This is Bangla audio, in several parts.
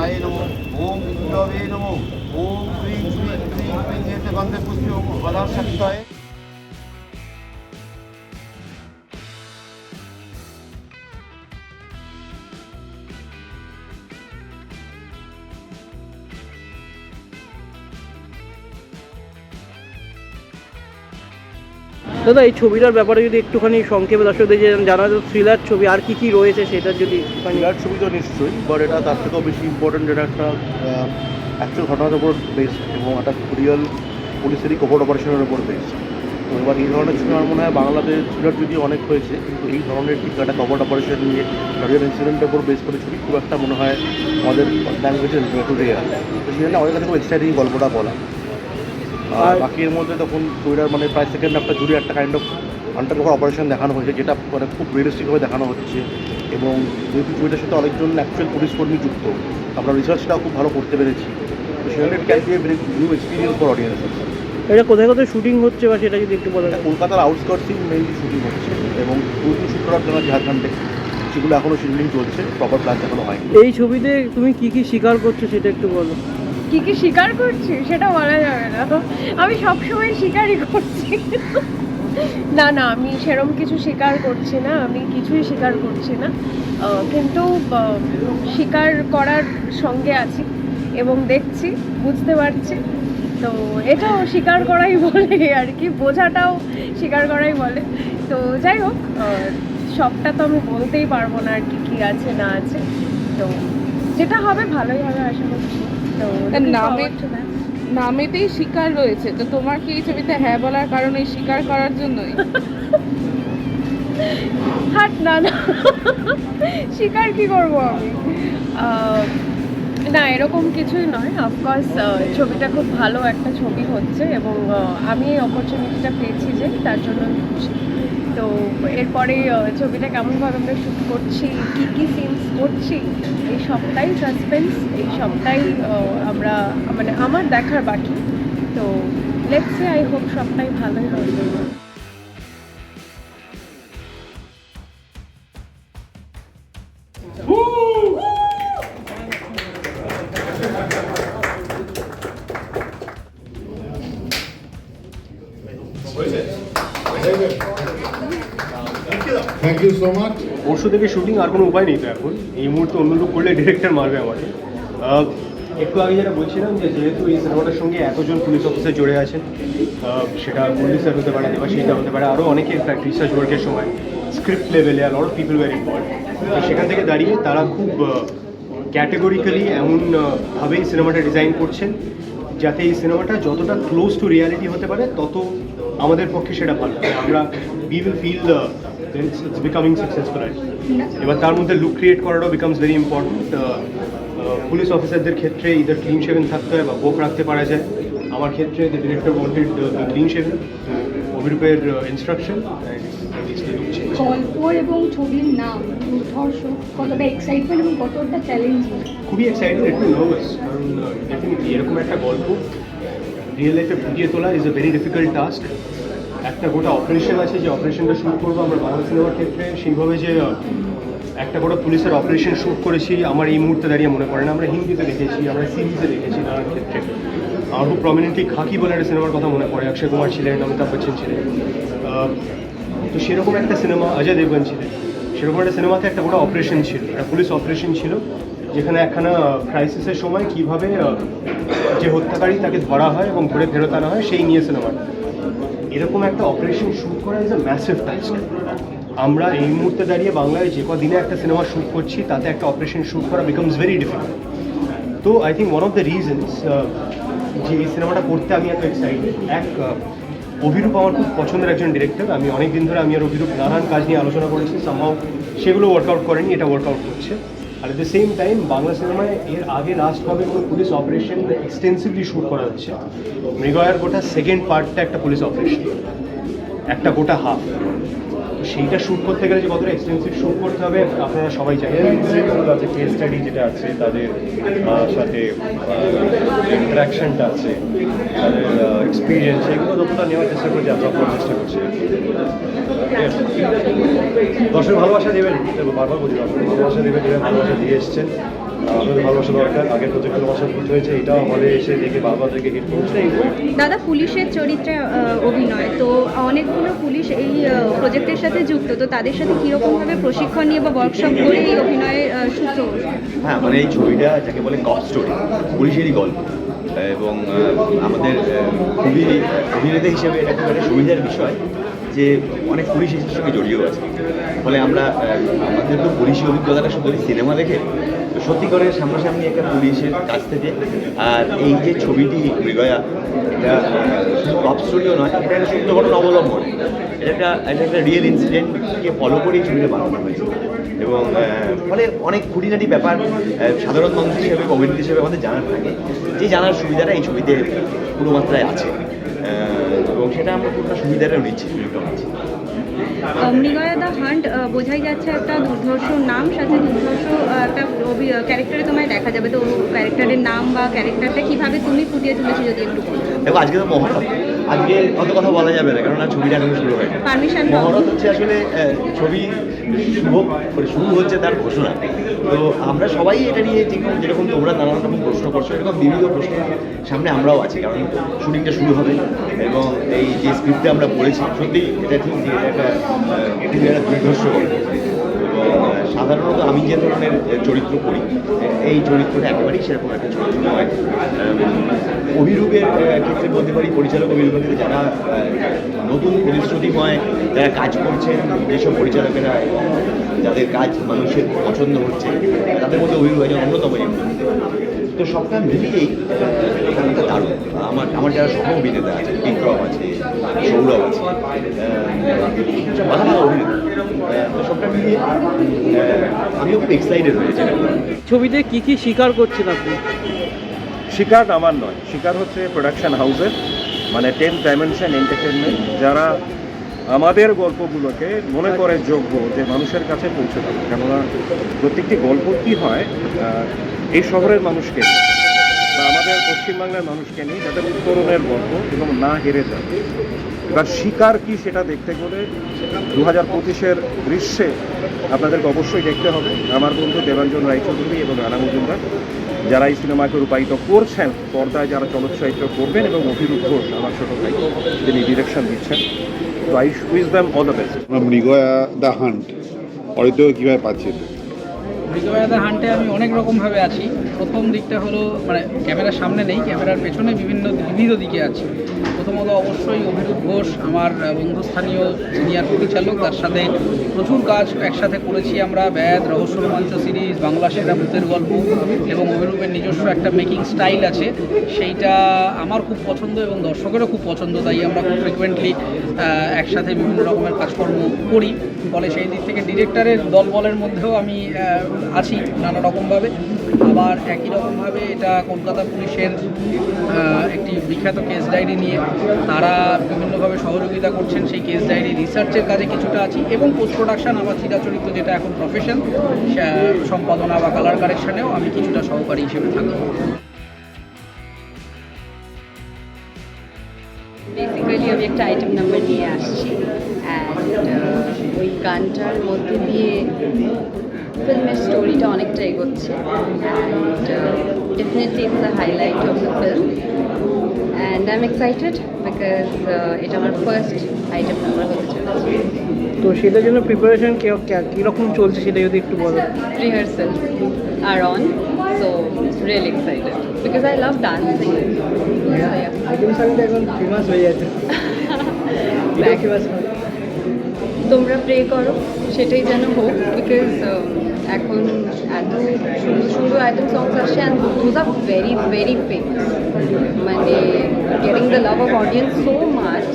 আয় নমো, ওম বিপ্লবে নমো, ওম ক্রিং ক্রিং ক্রিং ক্রিং এতে গন্ধে পুষ্প অলার শক্তায় দাদা, এই ছবিটার ব্যাপারে যদি একটুখানি সংক্ষেপে দর্শকদের যে জানা যায় থ্রিলার ছবি, আর কি কি রয়েছে সেটা যদি বিরাট ছবি তো নিশ্চয়ই বাট এটা তার থেকেও বেশি ইম্পর্টেন্ট এটা একটা অ্যাকচুয়াল ঘটনার উপর বেসড এবং একটা রিয়েল পুলিশেরই কোপোর্ট অপারেশনের উপর বেসড তো এবার এই ধরনের ছবি আমার মনে হয় বাংলাতে থ্রিলার যদি অনেক হয়েছে, কিন্তু এই ধরনের ঠিক একটা কভার্ট অপারেশন নিয়ে রিয়েল ইনসিডেন্টের উপর বেস করে ছবি খুব একটা মনে হয় আমাদের ল্যাঙ্গুয়েজে একটু রেয়ার তো সেই জন্য আমাদের কাছে খুব এক্সাইটিং গল্পটা বলা। আর বাকি এর মধ্যে তখন ছবিটার মানে প্রায় সেকেন্ড হাফটা জুড়ে একটা কাইন্ড অফ আন্ডারকভার অপারেশন দেখানো হয়েছে যেটা মানে খুব রিয়েলিস্টিকভাবে দেখানো হচ্ছে। এবং যেহেতু ছবিটার সাথে অনেকজন অ্যাকচুয়াল পুলিশ কর্মী যুক্ত আমরা রিসার্চটাও খুব ভালো করতে পেরেছি। তো সেখানে can be very new experience for audience এটা কোথায় কোথায় শুটিং হচ্ছে বা সেটা যদি একটু বলেন? কলকাতার আউটস্কার্টসিং মেইনলি শুটিং হচ্ছে এবং প্রচুর শুট করার জন্য ঝাড়খণ্ডে সেগুলো এখনও শিডিউলিং চলছে প্রপার প্ল্যান এখনও হয়নি। এই ছবিতে তুমি কি কি স্বীকার করছ সেটা একটু বলো। কি কি স্বীকার করছি সেটা বলা যাবে না। আমি সবসময় স্বীকারই করছি। না না, আমি সেরম কিছু স্বীকার করছি না, আমি কিছুই স্বীকার করছি না। কিন্তু স্বীকার করার সঙ্গে আছি এবং দেখছি, বুঝতে পারছি। তো এটাও স্বীকার করাই বলে আর কি, বোঝাটাও স্বীকার করাই বলে। তো যাই হোক সবটা তো আমি বলতেই পারব না আর কি, কী আছে না আছে। তো যেটা হবে ভালোই হবে, আশা করছি। নামে- নামেতেই শিকার রয়েছে। তো তোমার কি এই ছবিতে হ্যাঁ বলার কারণ স্বীকার করার জন্যই? হাট না না। স্বীকার কি করব আমি? না এরকম কিছুই নয়। অফকোর্স ছবিটা খুব ভালো একটা ছবি হচ্ছে এবং আমি এই অপরচুনিটিটা পেয়েছি যে তার জন্য আমি খুশি। তো এরপরে ছবিটা কেমনভাবে আমরা শ্যুট করছি, কী কী সিনস করছি, এই সবটাই সাসপেন্স এই সবটাই আমরা মানে আমার দেখার বাকি। তো লেটসে আই হোপ সবটাই ভালোই হবে Thank you so much. পরশু থেকে শুটিং আর কোনো উপায় নেই তো এখন। এই মুহূর্তে অন্য লোক করলে ডিরেক্টর মারবে আমাকে। একটু আগে যেটা বলছিলাম যে যেহেতু এই সিনেমাটার সঙ্গে এতজন পুলিশ অফিসার জড়ে আছেন সেটা পুলিশ স্যার হতে পারে দেবাশিসদা হতে পারে আরও অনেকে ইনফ্যাক্ট রিসার্চ ওয়ার্কের সময় স্ক্রিপ্ট লেভেলে আর লট পিপল ওয়ার ইনভলভ তো সেখান থেকে দাঁড়িয়ে তারা খুব ক্যাটেগরিক্যালি এমন আহ, ভাবেই সিনেমাটা ডিজাইন করছেন যাতে এই সিনেমাটা যতটা ক্লোজ টু রিয়ালিটি হতে পারে তত আমাদের পক্ষে সেটা ভালো। আমরা we will feel it's becoming successful আর। এবার তার মধ্যে লুক ক্রিয়েট করাটাও বিকামস ভেরি ইম্পর্টেন্ট পুলিশ অফিসারদের ক্ষেত্রে ইদার ক্লিন শেভেন থাকতে হয় বা বোক রাখতে পারা যায়। আমার ক্ষেত্রে the director wanted clean shaven অভিরূপের instruction গল্প এবং ছবির নাম দুর্ধর্ষ কতটা এক্সাইটমেন্ট এবং কতটা চ্যালেঞ্জিং খুবই এক্সাইটেড একটু নার্ভাস কারণ ডেফিনেটলি এরকম একটা গল্প রিয়েল লাইফে ফুটিয়ে তোলা is a very difficult task একটা গোটা অপারেশন আছে, যে অপারেশনটা শুট করব আমরা বাংলা সিনেমার ক্ষেত্রে। সেইভাবে যে একটা গোটা পুলিশের অপারেশন শুট করেছি, আমার এই মুহূর্তে দাঁড়িয়ে মনে পড়ে না। আমরা হিন্দিতে দেখেছি, আমরা সিরিজে দেখেছি নানান ক্ষেত্রে। আমার খুব প্রমিনেন্টলি খাকি বলে একটা সিনেমার কথা মনে পড়ে, অক্ষয় কুমার ছিলেন, অমিতাভ বচ্চন ছিলেন। তো সেরকম একটা সিনেমা, অজয় দেবগন ছিলেন। সেরকম একটা সিনেমাতে একটা গোটা অপারেশন ছিল, একটা পুলিশ অপারেশন ছিল, যেখানে একখানা ক্রাইসিসের সময় কীভাবে যে হত্যাকারী তাকে ধরা হয় এবং ধরে ফেরত আনা হয়, সেই নিয়ে সিনেমাটা। এরকম একটা অপারেশন শ্যুট করা ইজ আ ম্যাসিভ টাস্ক আমরা এই মুহূর্তে দাঁড়িয়ে বাংলায় যে কদিনে একটা সিনেমা শ্যুট করছি, তাতে একটা অপারেশন শ্যুট করা বিকামস ভেরি ডিফিকাল্ট তো I think one of the reasons যে এই সিনেমাটা করতে আমি এত এক্সাইটেড এক অভিরূপ আমার খুব পছন্দের একজন ডিরেক্টর আমি অনেক দিন ধরে আমি আর অভিরূপ নানান কাজ নিয়ে আলোচনা করেছি সামহাও সেগুলো ওয়ার্কআউট করেনি, এটা ওয়ার্কআউট করছে। আর দ্য সেম টাইম বাংলা সিনেমায় এর আগে লাস্ট হবে কোনো পুলিশ অপারেশন এক্সটেন্সিভলি শ্যুট করা হচ্ছে? মৃগয়ার গোটা সেকেন্ড পার্টটা একটা পুলিশ অপারেশন একটা গোটা হাফ সেইটা শ্যুট করতে গেলে যে কতটা এক্সটেন্সিভ শ্যুট করতে হবে, আপনারা সবাই জানেন। আছে কেস স্টাডি যেটা আছে, তাদের সাথে ইন্টারাকশনটা আছে, তাদের এক্সপিরিয়েন্স এগুলো যতটা নেওয়ার চেষ্টা করছি, আমরা করার চেষ্টা করছি। দর্শক ভালোবাসা দেবেন বারবার বলছি দর্শক ভালোবাসা দেবেন ভালোবাসা দিয়ে এসছেন। আপনাদের ভালোবাসা দরকার আগের প্রজেক্টের সাথে হিট হয়েছে এটাও হলে এসে দেখে বারবার দেখে হিট করছে। দাদা পুলিশের চরিত্রে অভিনয় তো অনেকগুলো পুলিশ এই প্রজেক্টের সাথে যুক্ত তো তাদের সাথে কীরকমভাবে প্রশিক্ষণ নিয়ে বা ওয়ার্কশপ করে এই অভিনয়ের সূত্র? হ্যাঁ মানে এই ছবিটা যাকে বলে কপ স্টোরি পুলিশেরই গল্প। এবং আমাদের খুবই অভিনেতা হিসেবে এটা খুব একটা সুবিধার বিষয়। যে অনেক পুলিশ এর সঙ্গে জড়িয়েও আছে। ফলে আমরা আমাদের তো পুলিশি অভিজ্ঞতাটা শুধু সিনেমা দেখে সত্যি করে সামনাসামনি একটা পুলিশের কাছ থেকে, আর এই যে ছবিটি মৃগয়া, এটা কপ স্টোরিও নয়, এটা একটা সত্য ঘটনা অবলম্বন। এটা একটা এটা একটা রিয়েল ইনসিডেন্টকে ফলো করেই ছবিটা বানানো হয়েছে। এবং ফলে অনেক খুঁটিনাটি ব্যাপার সাধারণ মানুষ হিসেবে অভিনেতা হিসেবে আমাদের জানার থাকে। যে জানার সুবিধাটা এই ছবিতে পুরো মাত্রায় আছে। এবং সেটা আমরা পুরোটা সুবিধাটাও নিচ্ছি সুযোগটাও নিচ্ছি। মৃগয়া দ্য হান্ট বোঝাই যাচ্ছে একটা দুর্ধর্ষ নাম সাথে দুর্ধর্ষ একটা ক্যারেক্টারে তোমায় দেখা যাবে। তো ক্যারেক্টারের নাম বা ক্যারেক্টারটা কীভাবে তুমি ফুটিয়ে তুলেছো যদি একটু দেখো আজকে তো মহরত আজকে অত কথা বলা যাবে না কেননা ছবিটা এখন শুরু হয়নি। পারমিশন মহরত হচ্ছে আসলে ছবি শুভ মানে শুরু হচ্ছে তার ঘোষণা। তো আমরা সবাই এটা নিয়ে ঠিক যেরকম তোমরা নানান রকম প্রশ্ন করছ এরকম বিবিধ প্রশ্ন সামনে আমরাও আছি কারণ শুটিংটা শুরু হবে এবং এই যে স্ক্রিপ্টটা আমরা পড়েছি সত্যি এটা ঠিক যে এটা একটা দুর্ধর্ষ গল্প সাধারণত আমি যে ধরনের চরিত্র করি এই চরিত্রটা একেবারেই সেরকম একটা চরিত্র নয়। অভিরূপের ক্ষেত্রে বলতে পারি, পরিচালক অভিরূপের যারা নতুন প্রতিশ্রুতিময় যারা কাজ করছেন যেসব পরিচালকেরা, যাদের কাজ মানুষের পছন্দ হচ্ছে, তাদের মধ্যে অভিরূপ একজন অন্যতম তো সবটা মিলিয়েই আমার আমার যারা সহ অভিনেতা আছে বিক্রম আছে সৌরভ আছে ভালো ভালো অভিনেতা। সবটা মিলিয়ে আমিও খুব এক্সাইটেড হয়েছি ছবিতে কি কি স্বীকার করছেন আপনি? শিকার আমার নয়। শিকার হচ্ছে প্রোডাকশন হাউসের মানে টেন ডাইমেনশন এন্টারটেনমেন্ট যারা আমাদের গল্পগুলোকে মনে করে যোগ্য যে মানুষের কাছে পৌঁছে দেবে। কেননা প্রত্যেকটি গল্প কি হয় এই শহরের মানুষকে আমাদের পশ্চিমবাংলার মানুষকে নিয়ে যাদের উত্তরণের গল্প এবং না হেরে যায়। এবার শিকার কি সেটা দেখতে গেলে দু হাজার পঁচিশের গ্রীষ্মে আপনাদেরকে অবশ্যই দেখতে হবে। আমার বন্ধু দেবাঞ্জন রায়চৌধুরী এবং রানা মজুমদার, যারা এই সিনেমাকে রূপায়িত করছেন, পর্দায় যারা চলচ্চিত্র করবেন এবং অভিরূপ ঘোষ, আমার ছোট ভাই, তিনি ডিরেকশন দিচ্ছেন। তো I wish them all the best Mrigaya the hunt Aritra কীভাবে পাচ্ছি? মৃগবাদা হান্টে আমি অনেক রকমভাবে আছি। প্রথম দিকটা হলো মানে ক্যামেরার সামনে নেই, ক্যামেরার পেছনে বিভিন্ন বিবিধ দিকে আছি। প্রথমত অবশ্যই অভিরূপ ঘোষ, আমার বন্ধুস্থানীয় সিনিয়র পরিচালক, তার সাথে প্রচুর কাজ একসাথে করেছি আমরা, ব্যাদ রহস্য রোমাঞ্চ সিরিজ, বাংলা সেরা ভূতের গল্প এবং অভিরূপের নিজস্ব একটা মেকিং স্টাইল আছে। সেইটা আমার খুব পছন্দ এবং দর্শকেরও খুব পছন্দ, তাই আমরা খুব ফ্রিকুয়েন্টলি একসাথে বিভিন্ন রকমের কাজকর্ম করি। ফলে সেই দিক থেকে ডিরেক্টরের দলবলের মধ্যেও আমি আছি নানা রকমভাবে। আবার একই রকমভাবে এটা কলকাতা পুলিশের একটি বিখ্যাত কেস ডায়েরি নিয়ে তারা বিভিন্নভাবে সহযোগিতা করছেন সেই কেস ডায়েরি রিসার্চের কাজে কিছুটা আছি এবং পোস্ট প্রোডাকশন আমার চিরাচরিত যেটা এখন প্রফেশন সম্পাদনা বা কালার কারেকশানেও আমি কিছুটা সহকারী হিসেবে থাকব বেসিক্যালি আমি একটা আইটেম নাম্বার নিয়ে আসছি অ্যান্ড ওই গানটার মধ্যে দিয়ে ফিল্মের স্টোরিটা অনেকটা এগোচ্ছে। Definitely it's the highlight of the film and I am excited because এটা আমার ফার্স্ট আইটেম নাম্বার হতে চলেছে। তো সেটার জন্য প্রিপারেশন কীরকম চলছে সেটা যদি একটু বলো? Rehearsal are on so really excited because I love dancing. So yeah. Item সঙ্গে এখন ফেমাস হয়ে যাচ্ছে। তোমরা প্রে করো। সেটাই যেন হোক বিকজ এখন এত সুন্দর সুন্দর আইটেম সংস আসছে and are very very famous মানে getting the love of audience so much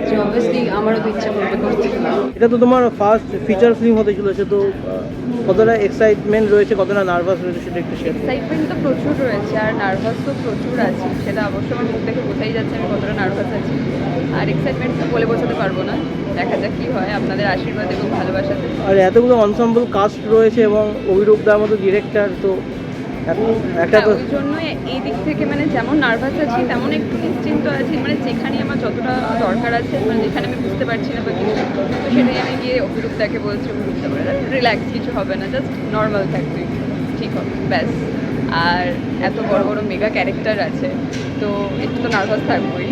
যে অবভিয়াসলি আমারও ইচ্ছা করবে করতে এটা তো তোমার ফার্স্ট ফিচার ফিল্ম হতে চলেছে তো কতটা এক্সাইটমেন্ট রয়েছে কতটা নার্ভাস রয়েছে সেটা একটু শেয়ার এক্সাইটমেন্ট তো প্রচুর রয়েছে আর নার্ভাস তো প্রচুর আছে সেটা অবশ্য আমার মুখ দেখে বোঝাই যাচ্ছে আমি কতটা নার্ভাস আছি। আর এক্সাইটমেন্ট তো বলে বোঝাতে পারব না দেখা যাক কী হয় আপনাদের আশীর্বাদ এবং ভালোবাসাতে আর এতগুলো অনসাম্বল কাস্ট রয়েছে এবং অভিরূপ দার মতো ডিরেক্টর তো ওই জন্য এই দিক থেকে মানে যেমন নার্ভাস আছি তেমন একটু নিশ্চিন্ত আছি। মানে যেখানে আমার যতটা দরকার আছে মানে যেখানে আমি বুঝতে পারছি না বা কিছু তো সেটাই আমি গিয়ে অভিরূপদাকে বলছি অভিরূপদা রিল্যাক্স কিছু হবে না জাস্ট নর্মাল থাকবে ঠিক হবে ব্যাস। আর এত বড় বড় মেগা ক্যারেক্টার আছে তো একটু তো নার্ভাস থাকবোই।